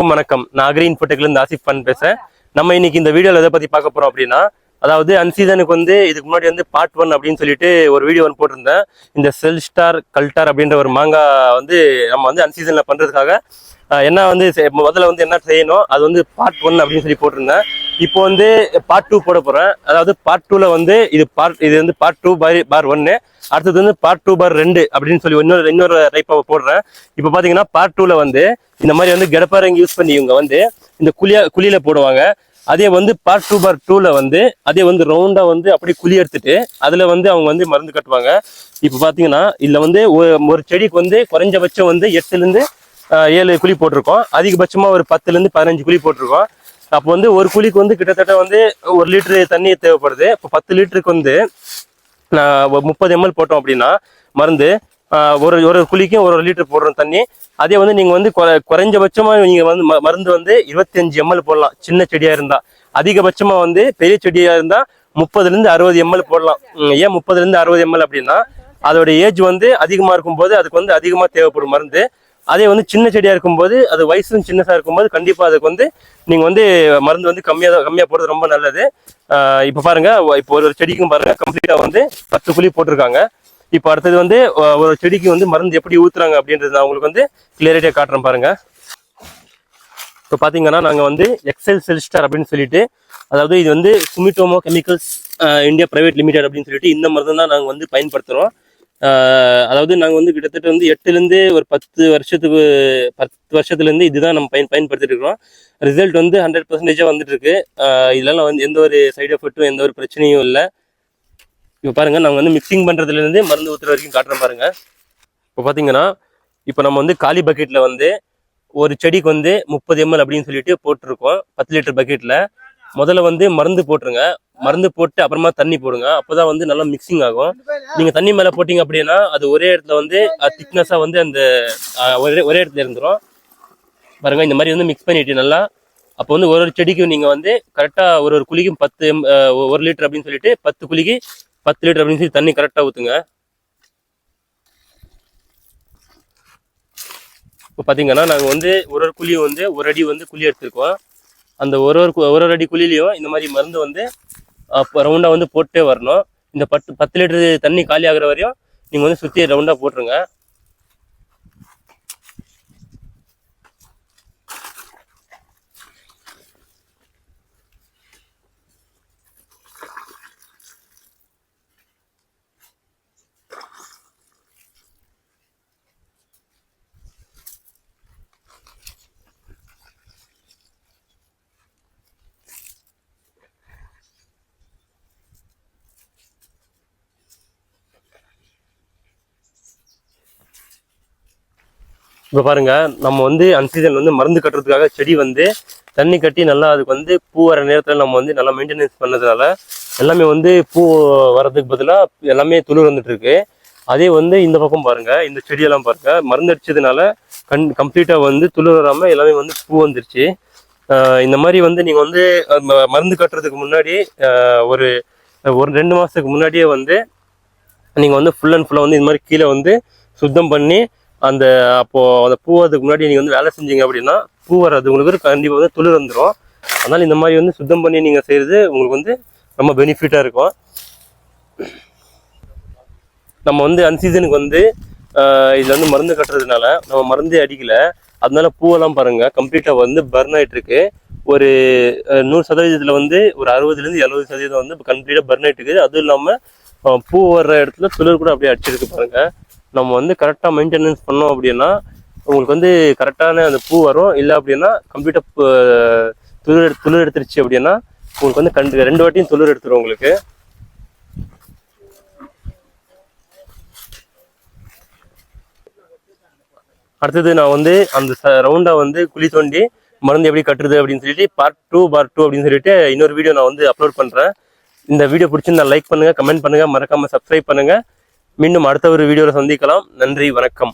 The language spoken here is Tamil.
அனைவருக்கும் வணக்கம். நான் அக்ரி இன்ஃபோடெக்ல இருந்து ஆசிஃப் பன் பேசுறேன். நம்ம இன்னைக்கு இந்த வீடியோவில் எதை பத்தி பார்க்க போறோம் அப்படின்னா அதாவது அன்சீசனுக்கு வந்து இதுக்கு முன்னாடி வந்து பார்ட் ஒன் அப்படின்னு சொல்லிட்டு ஒரு வீடியோ ஒன்று போட்டிருந்தேன். இந்த செல் ஸ்டார் கல்டார் அப்படின்ற ஒரு மாங்கா வந்து நம்ம வந்து அன்சீசன்ல பண்றதுக்காக என்ன வந்து முதல்ல வந்து என்ன செய்யணும் அது வந்து பார்ட் ஒன் அப்படின்னு சொல்லி போட்டிருந்தேன். இப்போ வந்து பார்ட் டூ போட போறேன். அதாவது பார்ட் டூல வந்து இது பார்ட் இது வந்து பார்ட் டூ பார் பார் ஒன்னு அடுத்தது வந்து பார்ட் டூ பார் ரெண்டு அப்படின்னு சொல்லி இன்னொரு இன்னொரு டைப் போடுறேன். இப்போ பாத்தீங்கன்னா பார்ட் டூல வந்து இந்த மாதிரி வந்து கெடப்பாரங்க யூஸ் பண்ணி இவங்க வந்து இந்த குழியா குழியில போடுவாங்க. அதே வந்து பார்ட் டூ பார் டூல வந்து அதே வந்து ரவுண்டா வந்து அப்படி குழி எடுத்துட்டு அதுல வந்து அவங்க வந்து மருந்து கட்டுவாங்க. இப்போ பாத்தீங்கன்னா இதுல வந்து ஒரு ஒரு செடிக்கு வந்து குறைஞ்சபட்சம் வந்து எட்டுல இருந்து ஏழு குழி போட்டிருக்கோம். அதிகபட்சமா ஒரு பத்துல இருந்து பதினஞ்சு குழி போட்டிருக்கோம். அப்போ வந்து ஒரு குழிக்கு வந்து கிட்டத்தட்ட வந்து ஒரு லிட்டரு தண்ணி தேவைப்படுது. இப்போ பத்து லிட்டருக்கு வந்து நான் முப்பது எம்எல் போட்டோம் அப்படின்னா மருந்து ஒரு ஒரு குழிக்கும் ஒரு லிட்டர் போடுறோம் தண்ணி. அதே வந்து நீங்கள் வந்து குறைஞ்சபட்சமாக நீங்கள் வந்து ம- மருந்து வந்து இருபத்தஞ்சு எம்எல் போடலாம். சின்ன செடியாக இருந்தால் அதிகபட்சமாக வந்து பெரிய செடியாக இருந்தால் முப்பதுலேருந்து அறுபது எம்எல் போடலாம். ஏன் முப்பதுலேருந்து அறுபது எம்எல் அப்படின்னா அதோட ஏஜ் வந்து அதிகமாக இருக்கும்போது அதுக்கு வந்து அதிகமாக தேவைப்படும் மருந்து. அதே வந்து சின்ன செடியாக இருக்கும்போது அது வயசும் சின்னதாக இருக்கும்போது கண்டிப்பாக அதுக்கு வந்து நீங்கள் வந்து மருந்து வந்து கம்மியாக தான் கம்மியாக போடுறது ரொம்ப நல்லது. இப்போ பாருங்கள் இப்போ ஒரு ஒரு செடிக்கும் பாருங்கள் கம்ப்ளீட்டாக வந்து பத்து குழி போட்டிருக்காங்க. இப்போ அடுத்தது வந்து ஒரு செடிக்கு வந்து மருந்து எப்படி ஊத்துறாங்க அப்படின்றது நான் உங்களுக்கு வந்து கிளியரிட்டியாக காட்டுறேன் பாருங்கள் இப்போ பார்த்தீங்கன்னா நாங்கள் வந்து எக்ஸல் செல்ஸ்டார் அப்படின்னு சொல்லிட்டு அதாவது இது வந்து Sumitomo chemicals India private limited அப்படின்னு சொல்லிட்டு இந்த மருந்து தான் நாங்கள் வந்து பயன்படுத்துகிறோம் அதாவது நாங்கள் வந்து கிட்டத்தட்ட வந்து எட்டுலேருந்து ஒரு பத்து வருஷத்துக்கு பத்து வருஷத்துலேருந்து இதுதான் நம்ம பயன் பயன்படுத்திட்டு இருக்கிறோம். ரிசல்ட் வந்து ஹண்ட்ரட் பர்சன்டேஜாக வந்துட்டு இருக்கு இதெல்லாம் வந்து எந்த ஒரு சைடு எஃபெக்ட்டும் எந்த ஒரு பிரச்சனையும் இல்லை. இப்போ பாருங்கள் நாங்கள் வந்து மிக்சிங் பண்ணுறதுலேருந்து மருந்து ஊற்றுற வரைக்கும் காட்டுறோம் பாருங்கள் இப்போ பார்த்தீங்கன்னா இப்போ நம்ம வந்து காலி பக்கெட்டில் வந்து ஒரு செடிக்கு வந்து முப்பது எம்எல் அப்படின்னு சொல்லிட்டு போட்டிருக்கோம் பத்து லிட்டர் பக்கெட்டில் முதல்ல வந்து மருந்து போட்டுருங்க. மருந்து போட்டு அப்புறமா தண்ணி போடுங்க. அப்போதான் வந்து நல்லா மிக்சிங் ஆகும். நீங்கள் தண்ணி மேலே போட்டிங்க அப்படின்னா அது ஒரே இடத்துல வந்து திக்னஸாக வந்து அந்த ஒரே ஒரே இடத்துல இருந்துடும் பாருங்கள் இந்த மாதிரி வந்து மிக்ஸ் பண்ணிட்டு நல்லா அப்போ வந்து ஒரு ஒரு செடிக்கும் நீங்கள் வந்து கரெக்டாக ஒரு ஒரு குழிக்கும் பத்து ஒரு லிட்டர் அப்படின்னு சொல்லிட்டு பத்து குழிக்கு பத்து லிட்டர் அப்படின்னு சொல்லி தண்ணி கரெக்டாக ஊற்றுங்க இப்போ பார்த்தீங்கன்னா நாங்கள் வந்து ஒரு ஒரு குழியும் வந்து ஒரு அடி வந்து குழி எடுத்திருக்கோம். அந்த ஒரு ஒரு ஒரு ஒரு அடி குழிலையும் இந்த மாதிரி மருந்து வந்து அப்போ ரவுண்டாக வந்து போட்டே வரணும். இந்த பத்து பத்து லிட்டரு தண்ணி காலி ஆகிற வரையும் நீங்கள் வந்து சுற்றி ரவுண்டாக போட்டுருங்க. இப்போ பாருங்க நம்ம வந்து அன்சீசன் வந்து மருந்து கட்டுறதுக்காக செடி வந்து தண்ணி கட்டி நல்லா அதுக்கு வந்து பூ வர நேரத்தில் நம்ம வந்து நல்லா மெயின்டெனன்ஸ் பண்ணதுனால எல்லாமே வந்து பூ வர்றதுக்கு பதிலாக எல்லாமே துளிர் வந்துட்டு இருக்கு. அதே வந்து இந்த பக்கம் பாருங்கள் இந்த செடியெல்லாம் பாருங்க மருந்து அடிச்சதுனால கண் கம்ப்ளீட்டாக வந்து துளிர் வராமல் எல்லாமே வந்து பூ வந்துருச்சு. இந்த மாதிரி வந்து நீங்கள் வந்து ம- மருந்து கட்டுறதுக்கு முன்னாடி ஒரு ஒரு ரெண்டு மாதத்துக்கு முன்னாடியே வந்து நீங்கள் வந்து ஃபுல் அண்ட் ஃபுல்லாக வந்து இந்த மாதிரி கீழே வந்து சுத்தம் பண்ணி அந்த அப்போது அந்த பூவதுக்கு முன்னாடி நீங்கள் வந்து வேலை செஞ்சீங்க அப்படின்னா பூ வர்றது உங்களுக்கு கண்டிப்பாக வந்து துளிர் வந்துடும் அதனால் இந்த மாதிரி வந்து சுத்தம் பண்ணி நீங்கள் செய்கிறது உங்களுக்கு வந்து ரொம்ப பெனிஃபிட்டாக இருக்கும். நம்ம வந்து அன்சீசனுக்கு வந்து இதில் வந்து மருந்து கட்டுறதுனால நம்ம மருந்தே அடிக்கல. அதனால பூவெல்லாம் பாருங்கள் கம்ப்ளீட்டாக வந்து பர்ன் ஆகிட்டுருக்கு ஒரு நூறு சதவீதத்தில் வந்து ஒரு அறுபதுலேருந்து எழுபது சதவீதம் வந்து கம்ப்ளீட்டாக பர்ன் ஆயிட்டு இருக்குது அதுவும் இல்லாமல் பூ வர்ற இடத்துல துளிர் கூட அப்படியே அடிச்சிருக்கு பாருங்கள் நம்ம வந்து கரெக்டாக மெயின்டெனன்ஸ் பண்ணோம் அப்படின்னா உங்களுக்கு வந்து கரெக்டான அந்த பூ வரும். இல்லை அப்படின்னா கம்ப்யூட்டர் துளிர் துளிர் எடுத்துருச்சு அப்படின்னா உங்களுக்கு வந்து கண்டு ரெண்டு வாட்டியும் துளிர் எடுத்துரும் உங்களுக்கு. அடுத்தது நான் வந்து அந்த ரவுண்டா வந்து குழி தோண்டி மருந்து எப்படி கட்டுறது அப்படின்னு சொல்லிட்டு பார்ட் டூ பார்ட் டூ அப்படின்னு சொல்லிட்டு இன்னொரு வீடியோ நான் வந்து அப்லோட் பண்றேன். இந்த வீடியோ பிடிச்சிருந்தா லைக் பண்ணுங்க கமெண்ட் பண்ணுங்க மறக்காம சப்ஸ்கிரைப் பண்ணுங்க. மீண்டும் அடுத்த ஒரு வீடியோவில் சந்திக்கலாம். நன்றி வணக்கம்.